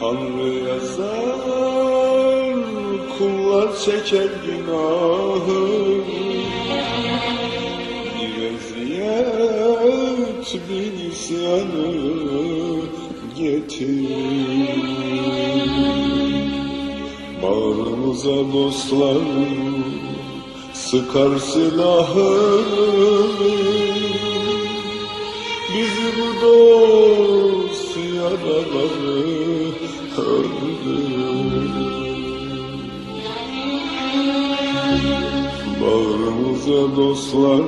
Tanrı yazar, kullar çeker günahı. Bir eziyet, bir isyanı getir. Bağrımıza dostlar sıkar silahı. Bizi bu dost yaraları. Bağrımıza dostlar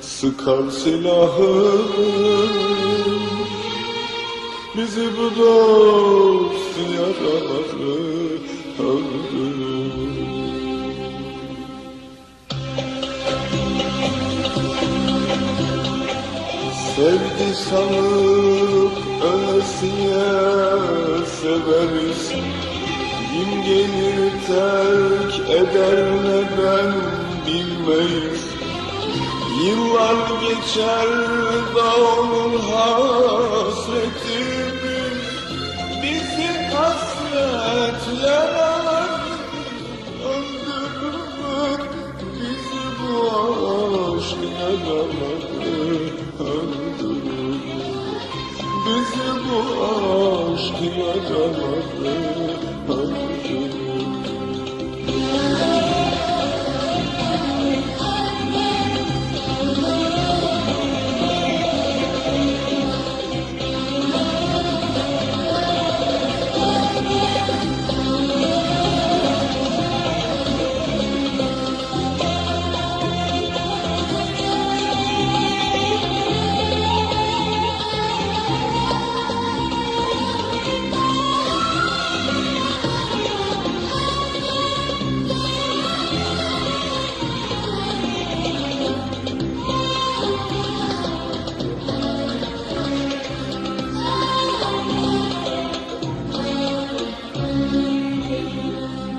sıkar silahı. Bizi bu dost Sevdi sanıp ölesiye severiz Kim gelir terk eder neden bilmeyiz Yıllar geçer dağılır hasretimiz aşk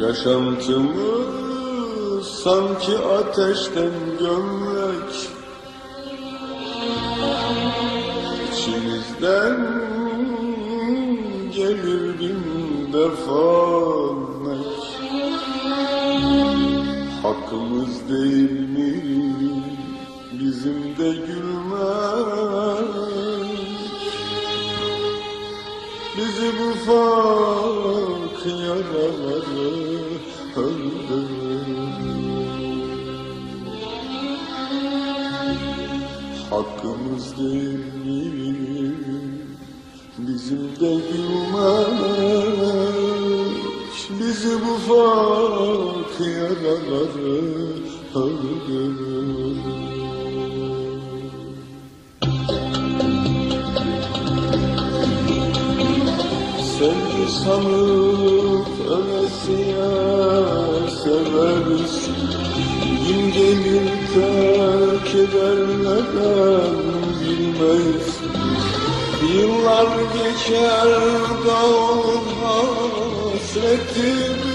Yaşantımız sanki ateşten gömlek. İçimizden gelir bin defa mek Hakkımız değil mi bizim de gülmek Bizi bu fark yaraları öldürür Hakkımız değil mi? Bizim de gülmek Bizi bu fark yaraları öldürür sanıp ölesiye severiz. Gün gelir terk eder neden bilmeyiz. Yıllar geçer dağılır hasretimiz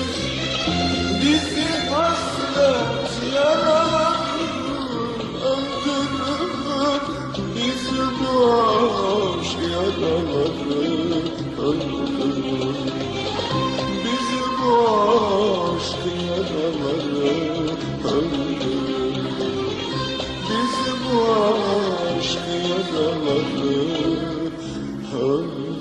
Oh.